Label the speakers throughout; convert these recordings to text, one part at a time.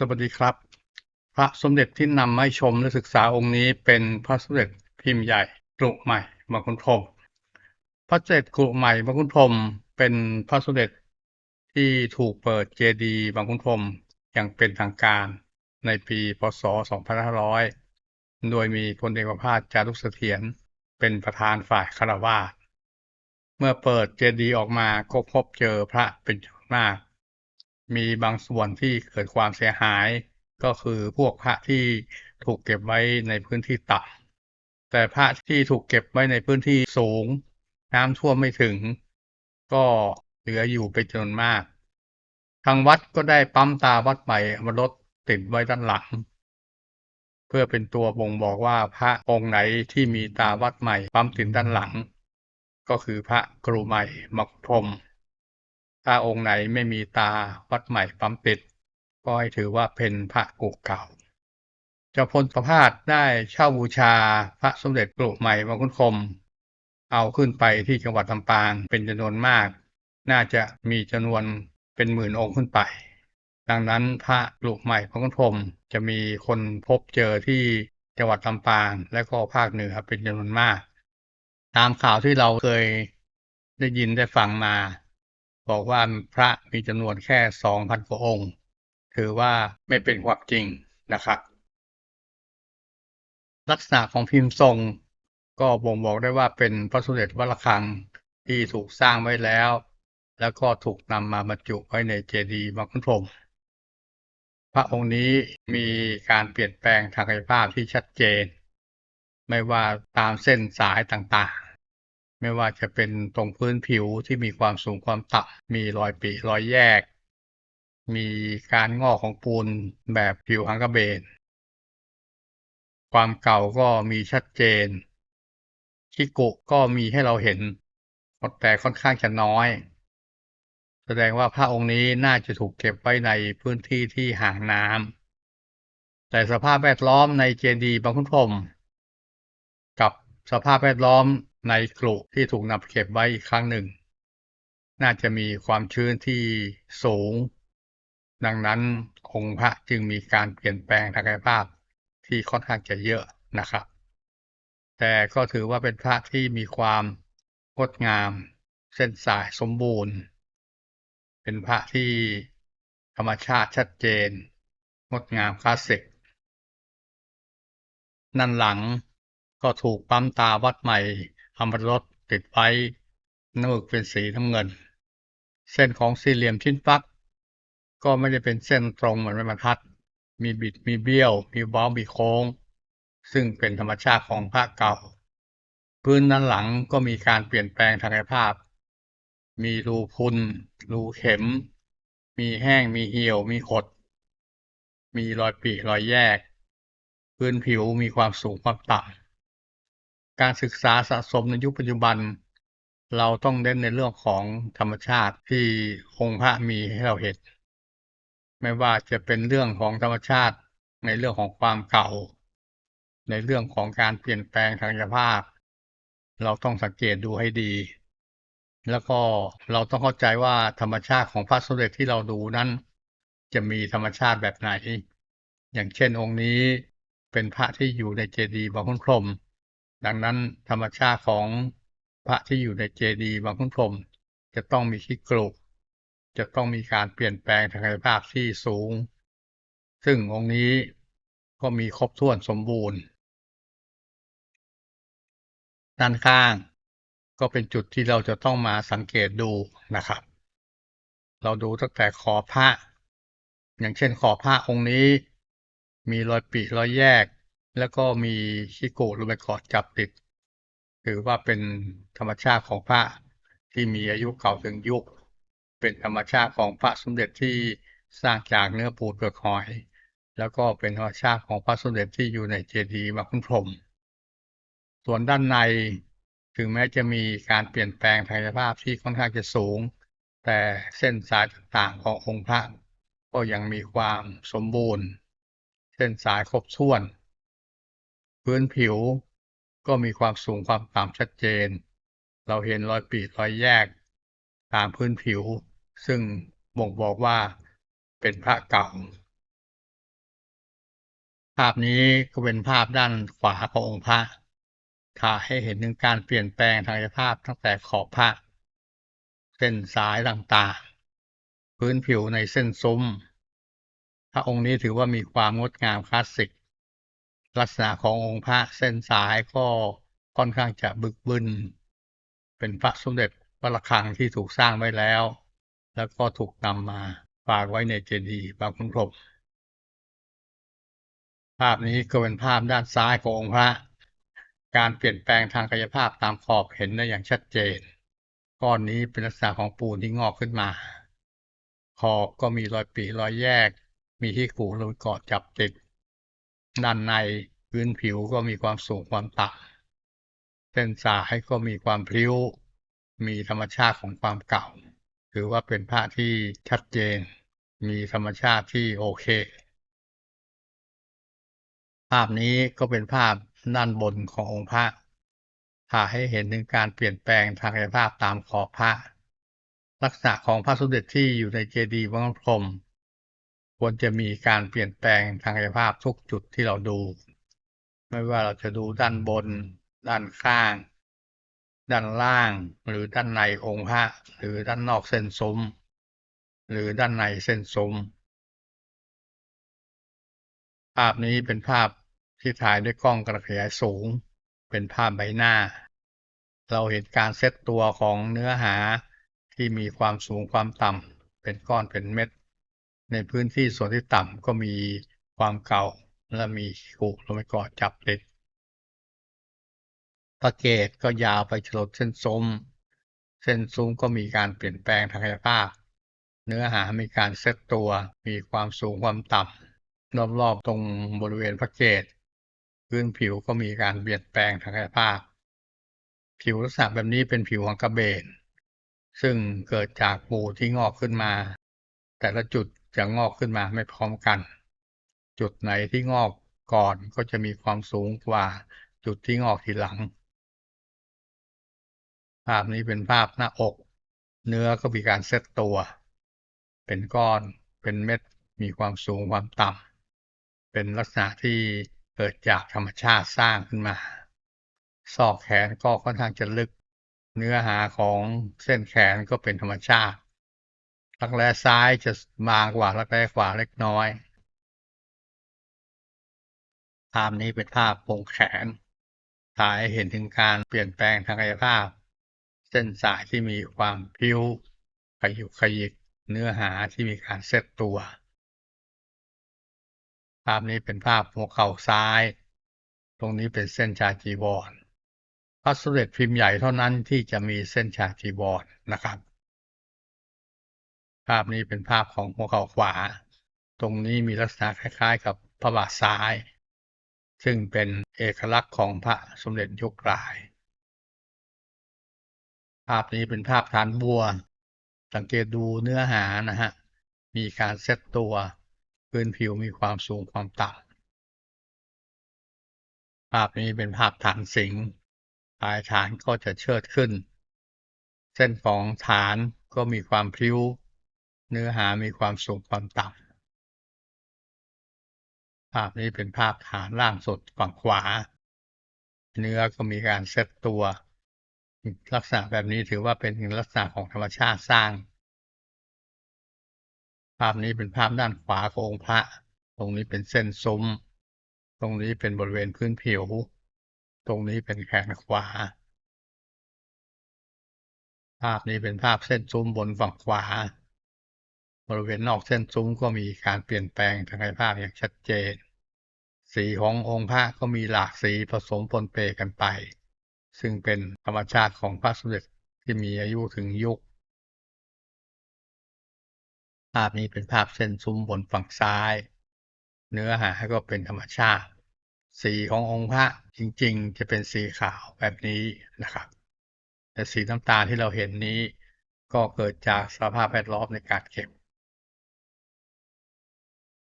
Speaker 1: สวัสดีครับ พระสมเด็จที่นำมาให้ชมและศึกษาองค์นี้เป็นพระสมเด็จพิมพ์ใหญ่กรุใหม่บางขุนพรมพระสมเด็จกรุใหม่บางขุนพรมเป็นพระสมเด็จที่ถูกเปิดเจดีย์บางขุนพรมอย่างเป็นทางการในปีพศ 2500 โดยมีพลเอกประภาสจารุเสถียรเป็นประธานฝ่ายคารวาสเมื่อเปิดเจดีย์ออกมาก็พบเจอพระเป็นจำนวนมาก มีบางส่วนที่เกิดความเสียหาย ก็คือพวกพระที่ถูกเก็บไว้ในพื้นที่ต่ำแต่พระที่ถูกเก็บไว้ในพื้นที่สูง น้ำท่วมไม่ถึง ก็เหลืออยู่เป็นจำนวนมาก ทางวัดก็ได้ปั๊มตาวัดใหม่มารถติดไว้ด้านหลัง เพื่อเป็นตัวบ่งบอกว่าพระองค์ไหนที่มีตาวัดใหม่ปั๊มติดด้านหลัง ก็คือพระกรุใหม่มกพรม ถ้าองค์ไหนไม่มีตาวัดใหม่ปั๊มติด ก็ให้ถือว่าเป็นพระกุเก่าจ้าพลประพาสได้เช่าบูชาพระสมเด็จกรุใหม่มกุฎคม เอาขึ้นไปที่จังหวัดลำปางเป็นจำนวนมาก น่าจะมีจำนวนเป็นหมื่นองค์ขึ้นไป ดังนั้นพระกรุใหม่มกุฎคมจะมีคนพบเจอที่จังหวัดลำปางและก็ภาคเหนือเป็นจำนวนมาก ตามข่าวที่เราเคยได้ยินได้ฟังมา บอกว่าพระมีจำนวนแค่สองพันกว่าองค์ ถือว่าไม่เป็นความจริงนะครับ ลักษณะของพิมพ์ทรง ก็บ่งบอกได้ว่าเป็นพระสมเด็จวัดระฆังที่ถูกสร้างไว้แล้ว แล้วก็ถูกนำมาบรรจุไว้ในเจดีย์บางขุนพรมพระองค์นี้มีการเปลี่ยนแปลงทางกายภาพที่ชัดเจน ไม่ว่าตามเส้นสายต่างๆ ไม่ว่าจะเป็นตรงพื้นผิวที่มีความสูงความต่ำมีรอยปริรอยแยก มีการงอกของปูนแบบผิวหางกระเบน ความเก่าก็มีชัดเจนชิกุก็มีให้เราเห็น แต่ค่อนข้างจะน้อย แสดงว่าพระองค์นี้น่าจะถูกเก็บไว้ในพื้นที่ที่ห่างน้ำแต่สภาพแวดล้อมในเจดีย์บางขุนพรหมกับสภาพแวดล้อม ในกรุที่ถูกนำเก็บไว้อีกครั้งหนึ่ง น่าจะมีความชื้นที่สูง ดังนั้นองค์พระจึงมีการเปลี่ยนแปลงทางกายภาพที่ค่อนข้างจะเยอะนะครับ แต่ก็ถือว่าเป็นพระที่มีความงดงาม เส้นสายสมบูรณ์ เป็นพระที่ธรรมชาติชัดเจน งดงามคลาสสิกนั่นหลังก็ถูกปั๊มตาวัดใหม่ อมรสติดไว้น้ำหมึกเป็นสีน้ำเงิน เส้นของสี่เหลี่ยมชิ้นปัก ก็ไม่ได้เป็นเส้นตรงเหมือนไม้บรรทัด มีบิดมีเบี้ยว มีเว้ามีโค้ง ซึ่งเป็นธรรมชาติของพระเก่า พื้นด้านหลังก็มีการเปลี่ยนแปลงทางกายภาพ มีรูพุน รูเข็ม มีแห้งมีเหี่ยว มีขด มีรอยปริรอยแยก พื้นผิวมีความสูงความต่ำ การศึกษาสะสมในยุคปัจจุบัน เราต้องเน้นในเรื่องของธรรมชาติที่องค์พระมีให้เราเห็นไม่ว่าจะเป็นเรื่องของธรรมชาติในเรื่องของความเก่า ในเรื่องของการเปลี่ยนแปลงทางกายภาพ เราต้องสังเกตดูให้ดี แล้วก็เราต้องเข้าใจว่าธรรมชาติของพระสมเด็จที่เราดูนั้น จะมีธรรมชาติแบบไหน อย่างเช่นองค์นี้เป็นพระที่อยู่ในเจดีย์บางขุนพรม ดังนั้นธรรมชาติของพระที่อยู่ในเจดีย์บางขุนพรมจะต้องมีขี้กรุจะต้องมีการเปลี่ยนแปลงทางกายภาพที่สูง ซึ่งองค์นี้ก็มีครบถ้วนสมบูรณ์ ด้านข้างก็เป็นจุดที่เราจะต้องมาสังเกตดูนะครับ เราดูตั้งแต่ขอบพระ อย่างเช่นขอบพระองค์นี้ มีรอยปริรอยแยก แล้วก็มีชิโกหรือใบกอดจับติด ถือว่าเป็นธรรมชาติของพระที่มีอายุเก่าถึงยุค เป็นธรรมชาติของพระสมเด็จที่สร้างจากเนื้อปูนเปลือกหอย แล้วก็เป็นธรรมชาติของพระสมเด็จที่อยู่ในเจดีย์มกุฎพรม ส่วนด้านในถึงแม้จะมีการเปลี่ยนแปลงทางกายภาพที่ค่อนข้างจะสูง แต่เส้นสายต่างๆขององค์พระก็ยังมีความสมบูรณ์ เส้นสายครบถ้วน พื้นผิวก็มีความสูงความต่ำชัดเจน เราเห็นรอยปริรอยแยก ตามพื้นผิว ซึ่งบ่งบอกว่าเป็นพระเก่า ภาพนี้ก็เป็นภาพด้านขวาขององค์พระถ่ายให้เห็นถึงการเปลี่ยนแปลงทางกายภาพตั้งแต่ขอบพระเส้นสายต่างๆ พื้นผิวในเส้นซุ้ม พระองค์นี้ถือว่ามีความงดงามคลาสสิก ลักษณะขององค์พระเส้นสายก็ค่อนข้างจะบึกบึน เป็นพระสมเด็จพระระฆังที่ถูกสร้างไว้แล้ว แล้วก็ถูกนำมาฝากไว้ในเจดีย์บางขุนพรหมภาพนี้ก็เป็นภาพด้านซ้ายขององค์พระ การเปลี่ยนแปลงทางกายภาพตามขอบเห็นได้อย่างชัดเจน ก้อนนี้เป็นลักษณะของปูนที่งอกขึ้นมา ขอบก็มีรอยปีรอยแยก มีที่ขูดรอยเกาะจับติด ด้านในพื้นผิวก็มีความสูงความต่ำเส้นสายก็มีความพลิ้ว มีธรรมชาติของความเก่า ถือว่าเป็นพระที่ชัดเจน มีธรรมชาติที่โอเค ภาพนี้ก็เป็นภาพด้านบนขององค์พระถ่ายให้เห็นถึงการเปลี่ยนแปลงทางกายภาพตามขอบพระ ลักษณะของพระสมเด็จที่อยู่ในเจดีย์วังพรม ควรจะมีการเปลี่ยนแปลงทางกายภาพทุกจุดที่เราดู ไม่ว่าเราจะดูด้านบน ด้านข้าง ด้านล่าง หรือด้านในองค์พระหรือด้านนอกเส้นซุ้ม หรือด้านในเส้นซุ้ม ภาพนี้เป็นภาพที่ถ่ายด้วยกล้องกระขยายสูง เป็นภาพใบหน้า เราเห็นการเซตตัวของเนื้อหาที่มีความสูงความต่ำเป็นก้อนเป็นเม็ด ในพื้นที่ส่วนที่ต่ำก็มีความเก่าและมีขุลงไปกาะจับติดพระเกศก็ยาวไปจรดเส้นซุ้ม เส้นซุ้มก็มีการเปลี่ยนแปลงทางกายภาพ เนื้อหามีการเซตตัว มีความสูงความต่ำรอบๆตรงบริเวณพระเกศพื้นผิวก็มีการเปลี่ยนแปลงทางกายภาพ ผิวลักษณะแบบนี้เป็นผิวของกระเบน ซึ่งเกิดจากปูที่งอกขึ้นมา แต่ละจุดจะงอกขึ้นมาไม่พร้อมกัน จุดไหนที่งอกก่อนก็จะมีความสูงกว่า จุดที่งอกทีหลัง ภาพนี้เป็นภาพหน้าอก เนื้อก็มีการเซตตัว เป็นก้อนเป็นเม็ดมีความสูงความต่ำเป็นลักษณะที่เกิดจากธรรมชาติสร้างขึ้นมาซอกแขนก็ค่อนข้างจะลึก เนื้อหาของเส้นแขนก็เป็นธรรมชาติ รักแร้ซ้ายจะบางกว่ารักแร้ขวาเล็กน้อย ภาพนี้เป็นภาพโครงแขนถ่ายเห็นถึงการเปลี่ยนแปลงทางกายภาพ เส้นสายที่มีความพิ้วขยุกขยิกเนื้อหาที่มีการเซตตัว ภาพนี้เป็นภาพหัวเข่าซ้าย ตรงนี้เป็นเส้นชาจีวรพระสมเด็จพิมพ์ใหญ่เท่านั้นที่จะมีเส้นชาจีวรนะครับ ภาพนี้เป็นภาพของหัวเข่าขวา ตรงนี้มีลักษณะคล้ายๆ กับพระบาทซ้าย ซึ่งเป็นเอกลักษณ์ของพระสมเด็จยกลาย ภาพนี้เป็นภาพฐานบัว สังเกตดูเนื้อหานะฮะ มีการเซตตัว พื้นผิวมีความสูงความต่ำภาพนี้เป็นภาพฐานสิงปลายฐานก็จะเชิดขึ้น เส้นของฐานก็มีความพิ้ว เนื้อหามีความสูงความต่ำ ภาพนี้เป็นภาพฐานล่างสุดฝั่งขวา เนื้อก็มีการเซตตัว ลักษณะแบบนี้ถือว่าเป็นลักษณะของธรรมชาติสร้าง ภาพนี้เป็นภาพด้านขวาขององค์พระ ตรงนี้เป็นเส้นซุ้ม ตรงนี้เป็นบริเวณพื้นผิว ตรงนี้เป็นแขนขวา ภาพนี้เป็นภาพเส้นซุ้มบนฝั่งขวา บริเวณนอกเส้นซุ้มก็มีการเปลี่ยนแปลงทางกายภาพอย่างชัดเจน สีขององค์พระก็มีหลากสีผสมปนเปกันไป ซึ่งเป็นธรรมชาติของพระสมเด็จที่มีอายุถึงยุค ภาพนี้เป็นภาพเส้นซุ้มบนฝั่งซ้าย เนื้อหาก็เป็นธรรมชาติ สีขององค์พระจริงๆ จะเป็นสีขาวแบบนี้นะครับแต่สีน้ำตาลที่เราเห็นนี้ ก็เกิดจากสภาพแวดล้อมในการเก็บ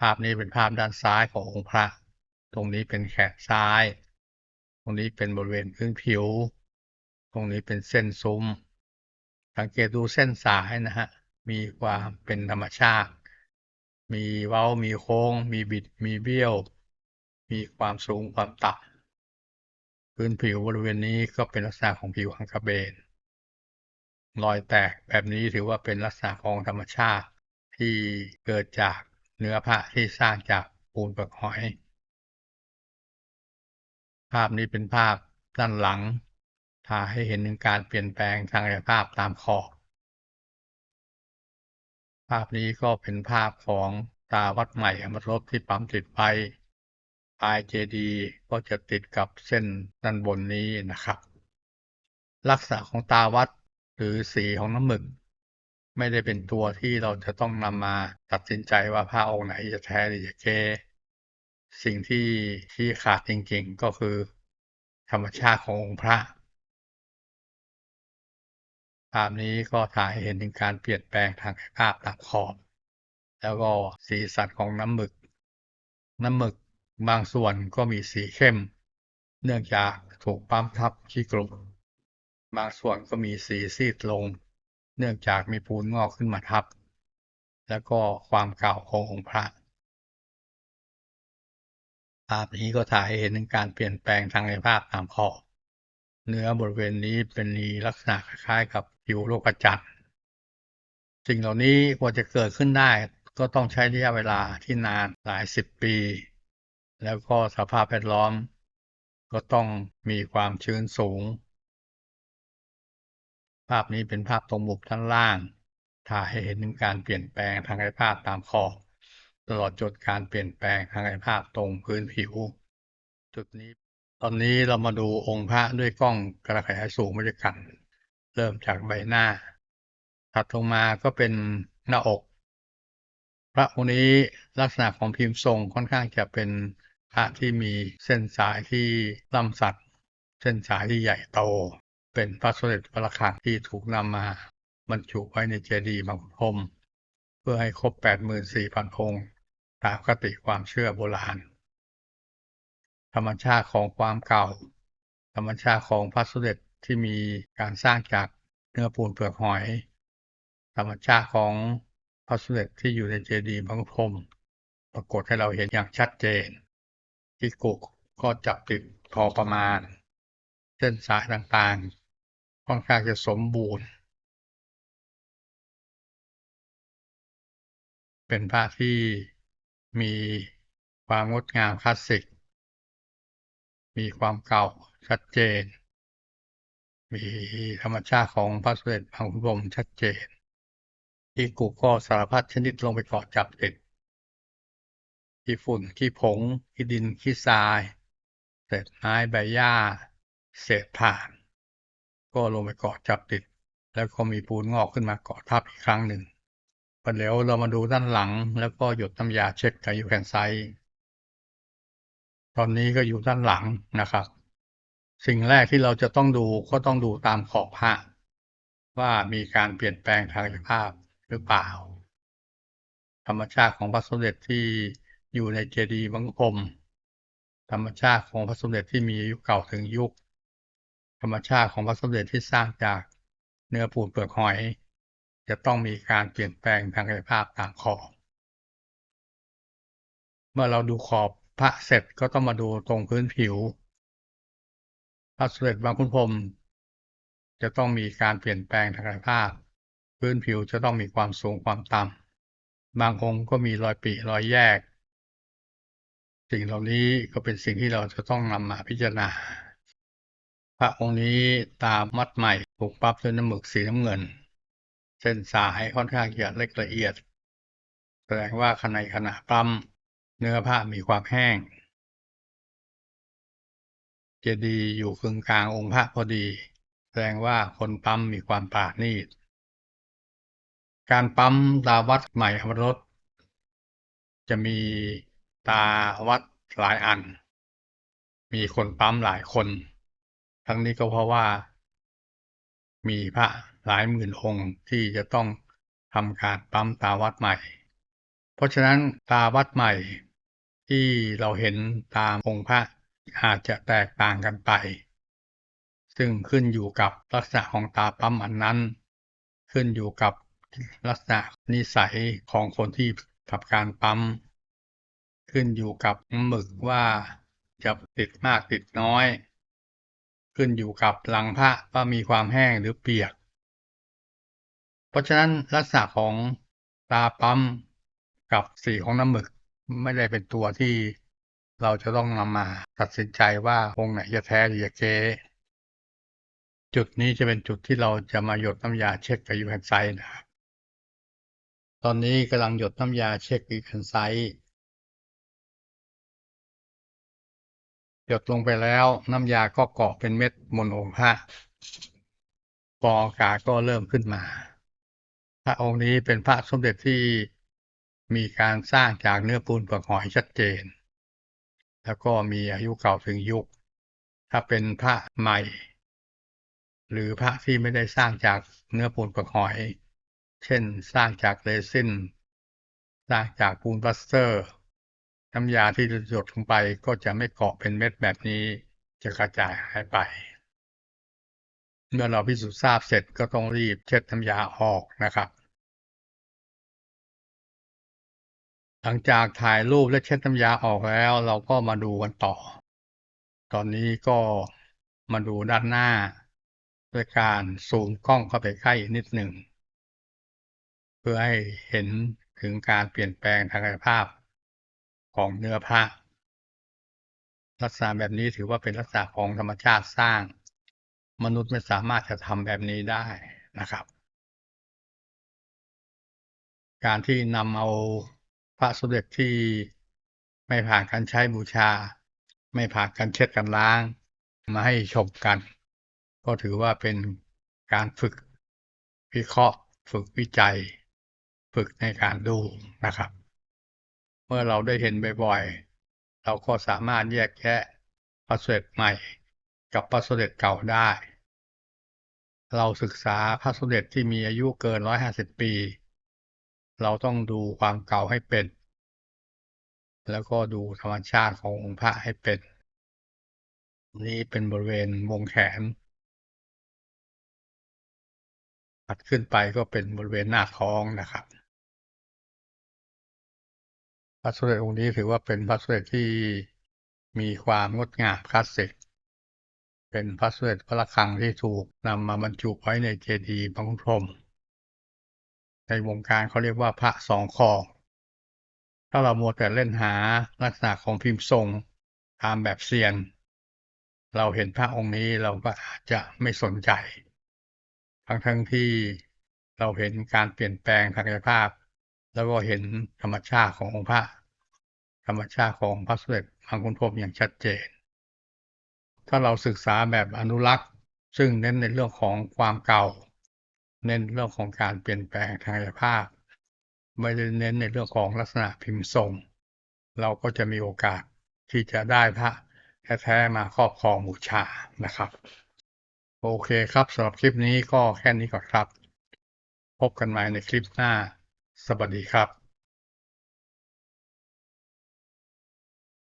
Speaker 1: ภาพนี้เป็นภาพด้านซ้ายขององค์พระ ตรงนี้เป็นแขนซ้าย ตรงนี้เป็นบริเวณพื้นผิว ตรงนี้เป็นเส้นซุ้ม สังเกตดูเส้นสายนะฮะ มีความเป็นธรรมชาติ มีเว้า มีโค้ง มีบิด มีเบี้ยว มีความสูงความต่ำพื้นผิวบริเวณนี้ก็เป็นลักษณะของผิวอังคาเบน รอยแตกแบบนี้ถือว่าเป็นลักษณะของธรรมชาติที่เกิดจาก เนื้อผ้าที่สร้างจากปูนเปลือกหอย ภาพนี้เป็นภาพด้านหลังพาให้เห็นถึงการเปลี่ยนแปลงทางกายภาพตามขอบ ภาพนี้ก็เป็นภาพของตาวัดใหม่อมรบที่ปั๊มติดไฟปลายเจดีก็จะติดกับเส้นด้านบนนี้นะครับ ลักษณะของตาวัดหรือสีของน้ำหมึก ไม่ได้เป็นตัวที่เราจะต้องนำมาตัดสินใจว่าผ้าองค์ไหนจะแท้หรือจะเกสิ่งที่ที่ขาดจริงๆก็คือ ธรรมชาติขององค์พระภาพนี้ก็ถ่ายเห็นถึงการเปลี่ยนแปลงทางกายภาพตามขอบ แล้วก็สีสันของน้ำหมึก น้ำหมึกบางส่วนก็มีสีเข้ม เนื่องจากถูกปั๊มทับขี้กลุ่มบางส่วนก็มีสีซีดลง เนื่องจากมีปูนงอกขึ้นมาทับ แล้วก็ความเก่าขององค์พระ ภาพนี้ก็ถ่ายให้เห็นถึงการเปลี่ยนแปลงทางกายภาพตามขอบเนื้อบริเวณนี้เป็นมีลักษณะคล้ายๆกับผิวโลกจันทร์สิ่งเหล่านี้กว่าจะเกิดขึ้นได้ก็ต้องใช้ระยะเวลาที่นานหลายสิบปี แล้วก็สภาพแวดล้อม ก็ต้องมีความชื้นสูง ภาพนี้เป็นภาพตรงมุมด้านล่าง ถ่ายให้เห็นถึงการเปลี่ยนแปลงทางกายภาพตามขอบตลอดจนการเปลี่ยนแปลงทางกายภาพตรงพื้นผิว จุดนี้ ตอนนี้เรามาดูองค์พระด้วยกล้องกระขยายสูงไปด้วยกันเริ่มจากใบหน้า ถัดลงมาก็เป็นหน้าอก พระองค์นี้ลักษณะของพิมพ์ทรงค่อนข้างจะเป็นพระที่มีเส้นสายที่ล่ำสัตว์เส้นสายที่ใหญ่โต เป็นพระสมเด็จพระคังที่ถูกนำมาบรรจุไว้ในเจดีย์บางพรมเพื่อให้ครบ 84,000 องค์ ตามคติความเชื่อโบราณ ธรรมชาติของความเก่า ธรรมชาติของพระสมเด็จที่มีการสร้างจากเนื้อปูนเปลือกหอย ธรรมชาติของพระสมเด็จที่อยู่ในเจดีย์บางพรมปรากฏให้เราเห็นอย่างชัดเจน ที่กุกก็จับติดพอประมาณ เส้นสายต่างๆ ค่อนข้างจะสมบูรณ์ เป็นพระที่มีความงดงามคลาสสิก มีความเก่าชัดเจน มีธรรมชาติของพระสมเด็จพระพุทธพรหมชัดเจน ที่กุก็สารพัดชนิดลงไปเกาะจับติดขี้ฝุ่นขี้ผงขี้ดินขี้ทรายเศษไม้ใบหญ้าเศษถ่าน ก็ลงไปเกาะจับติด แล้วก็มีปูนงอกขึ้นมาเกาะทับอีกครั้งหนึ่งพอเดี๋ยวเรามาดูด้านหลัง แล้วก็หยดน้ำยาเช็ดกับยูแคนไซต์ตอนนี้ก็อยู่ด้านหลังนะครับ สิ่งแรกที่เราจะต้องดูก็ต้องดูตามขอบผ้าว่ามีการเปลี่ยนแปลงทางกายภาพหรือเปล่า ธรรมชาติของพระสมเด็จที่อยู่ในเจดีย์บังคม ธรรมชาติของพระสมเด็จที่มีอายุเก่าถึงยุค ธรรมชาติของพระสมเด็จที่สร้างจากเนื้อปูนเปลือกหอย จะต้องมีการเปลี่ยนแปลงทางกายภาพตามขอบเมื่อเราดูขอบพระเสร็จก็ต้องมาดูตรงพื้นผิว พระสมเด็จบางคุณพรมจะต้องมีการเปลี่ยนแปลงทางกายภาพ พื้นผิวจะต้องมีความสูงความต่ำบางองค์ก็มีรอยปีรอยแยก สิ่งเหล่านี้ก็เป็นสิ่งที่เราจะต้องนำมาพิจารณา พระองค์นี้ตามัดใหม่ถูกปั๊บด้วยน้ำหมึกสีน้ำเงิน เส้นสายค่อนข้างจะเล็กละเอียด แสดงว่าขณะขณะปั๊มเนื้อผ้ามีความแห้ง เจดีย์อยู่กึ่งกลางองค์พระพอดี แสดงว่าคนปั๊มมีความปราณีตการปั๊มตาวัดใหม่อมรสจะมีตาวัดหลายอัน มีคนปั๊มหลายคน ทั้งนี้ก็เพราะว่า มีพระหลายหมื่นองค์ที่จะต้องทำการปั๊มตาวัดใหม่ เพราะฉะนั้นตาวัดใหม่ ที่เราเห็นตามองค์พระอาจจะแตกต่างกันไป ซึ่งขึ้นอยู่กับลักษณะของตาปั๊มอันนั้น ขึ้นอยู่กับลักษณะนิสัยของคนที่ทำการปั๊ม ขึ้นอยู่กับหมึกว่าจะติดมากติดน้อย ขึ้นอยู่กับลังพระว่ามีความแห้งหรือเปียก เพราะฉะนั้นลักษณะของตาปั๊มกับสีของน้ำหมึกไม่ได้เป็นตัวที่เราจะต้องนำมาตัดสินใจว่าองค์ไหนจะแท้หรือจะเก๊จุดนี้จะเป็นจุดที่เราจะมาหยดน้ำยาเช็คกับยูแคนไซต์นะครับตอนนี้กำลังหยดน้ำยาเช็คยูแคนไซ หยดลงไปแล้ว น้ำยาก็เกาะเป็นเม็ดบนองค์พระฟองอากาศก็เริ่มขึ้นมา พระองค์นี้เป็นพระสมเด็จที่มีการสร้างจากเนื้อปูนเปลือกหอยชัดเจน แล้วก็มีอายุเก่าถึงยุค ถ้าเป็นพระใหม่ หรือพระที่ไม่ได้สร้างจากเนื้อปูนเปลือกหอย เช่น สร้างจากเรซินสร้างจากปูนปลาสเตอร์ น้ำยาที่หยดลงไปก็จะไม่เกาะเป็นเม็ดแบบนี้ จะกระจายหายไป เมื่อเราพิสูจน์ทราบเสร็จก็ต้องรีบเช็ดน้ำยาออกนะครับ หลังจากถ่ายรูปและเช็ดน้ำยาออกแล้ว เราก็มาดูกันต่อ ตอนนี้ก็มาดูด้านหน้าด้วยการซูมกล้องเข้าไปใกล้นิดหนึ่ง เพื่อให้เห็นถึงการเปลี่ยนแปลงทางกายภาพ ของเนื้อผ้าลักษณะแบบนี้ถือว่าเป็นลักษณะของธรรมชาติสร้าง มนุษย์ไม่สามารถจะทำแบบนี้ได้นะครับ การที่นำเอาพระสมเด็จที่ไม่ผ่านการใช้บูชา ไม่ผ่านการเช็ดกันล้าง มาให้ชมกัน ก็ถือว่าเป็นการฝึกวิเคราะห์ ฝึกวิจัย ฝึกในการดูนะครับ เมื่อเราได้เห็นบ่อยๆ เราก็สามารถแยกแยะพระสมเด็จใหม่กับพระสมเด็จเก่าได้ เราศึกษาพระสมเด็จที่มีอายุเกิน150ปี เราต้องดูความเก่าให้เป็น แล้วก็ดูธรรมชาติขององค์พระให้เป็น นี่เป็นบริเวณวงแขนถัดขึ้นไปก็เป็นบริเวณหน้าท้องนะครับ ระสมเด็จองค์นี้ถือว่าเป็นพระสมเด็จที่มีความงดงามคลาสสิก เป็นพระสมเด็จพระระฆังที่ถูกนำมาบรรจุไว้ในเจดีย์พระคุณพรมในวงการเขาเรียกว่าพระสองคอ ถ้าเรามัวแต่เล่นหาลักษณะของพิมพ์ทรงตามแบบเซียน เราเห็นพระองค์นี้เราก็อาจจะไม่สนใจ ทั้งทั้งที่เราเห็นการเปลี่ยนแปลงทางกายภาพ แล้วก็เห็นธรรมชาติขององค์พระ ธรรมชาติของพระสมเด็จพระคุณพรหมอย่างชัดเจน ถ้าเราศึกษาแบบอนุรักษ์ ซึ่งเน้นในเรื่องของความเก่า เน้นเรื่องของการเปลี่ยนแปลงทางกายภาพ ไม่ได้เน้นในเรื่องของลักษณะพิมพ์ทรง เราก็จะมีโอกาสที่จะได้พระแท้ๆมาครอบครองบูชานะครับ โอเคครับสำหรับคลิปนี้ก็แค่นี้ก่อนครับ พบกันใหม่ในคลิปหน้า สวัสดีครับ